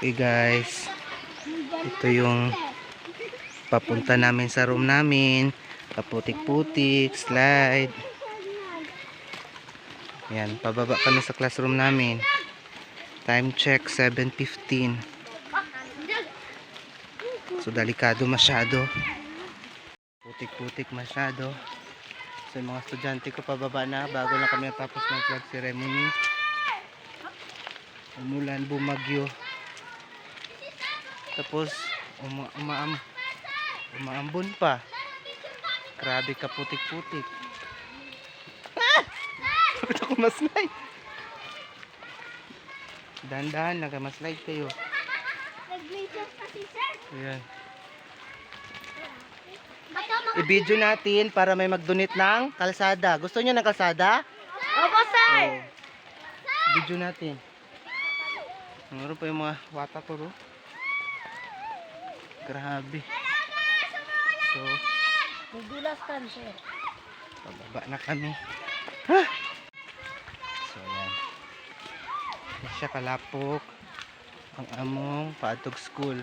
Okay guys, ito yung papunta namin sa room namin. Kaputik-putik, slide. Yan, pababa kami sa classroom namin. Time check 7.15. So delikado masyado. Putik-putik masyado. So mga estudyante ko pababa na bago na kami natapos ng flag ceremony. Umulan, bumagyo. Tapos uma umaam umaambon pa. Grabe ka putik-putik. Ah! Bakit ako maslide? Dahan-dahan, nagamaslide kayo. Nag-glaciers kasi, sir. Ayan. I-video natin para may mag-donate ng kalsada. Gusto niyo ng kalsada? Opo, sir. Oo. Video natin. Meron pa yung mga wata ko, bro. Grabe. So, Nagulas sir. pababa na kami. Ha! So, yan. Siya kalapok ang among paatog school.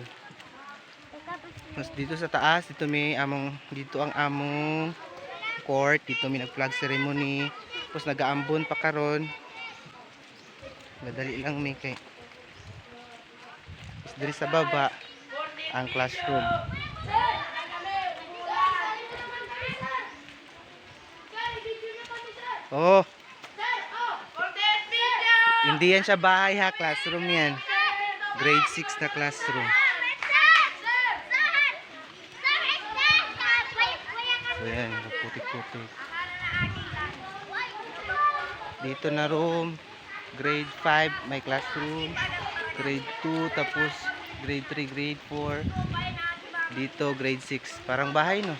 Mas dito sa taas, dito may among dito ang among court, dito may nag-flag ceremony. Tapos nagaambon pa karon. Madali lang may kay. Tapos diri sa baba ang classroom. Oh. Hindi yan siya bahay ha, classroom yan. Grade 6 na classroom. So yan, putik-putik. Dito na room, grade 5 may classroom, grade 2 tapos grade 3, grade 4. Dito grade 6, parang bahay no.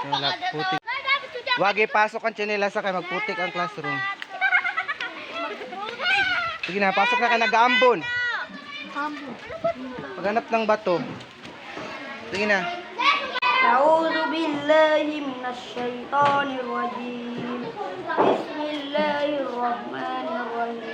So, wala, putik. Wag ipasok ang tsinela sa kay magputik ang classroom. Sige na, pasok na ka nag-aambon. Paghanap ng bato. Sige na. أعوذ بالله من الشيطان الرجيم بسم الله الرحمن الرحيم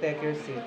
até crescer.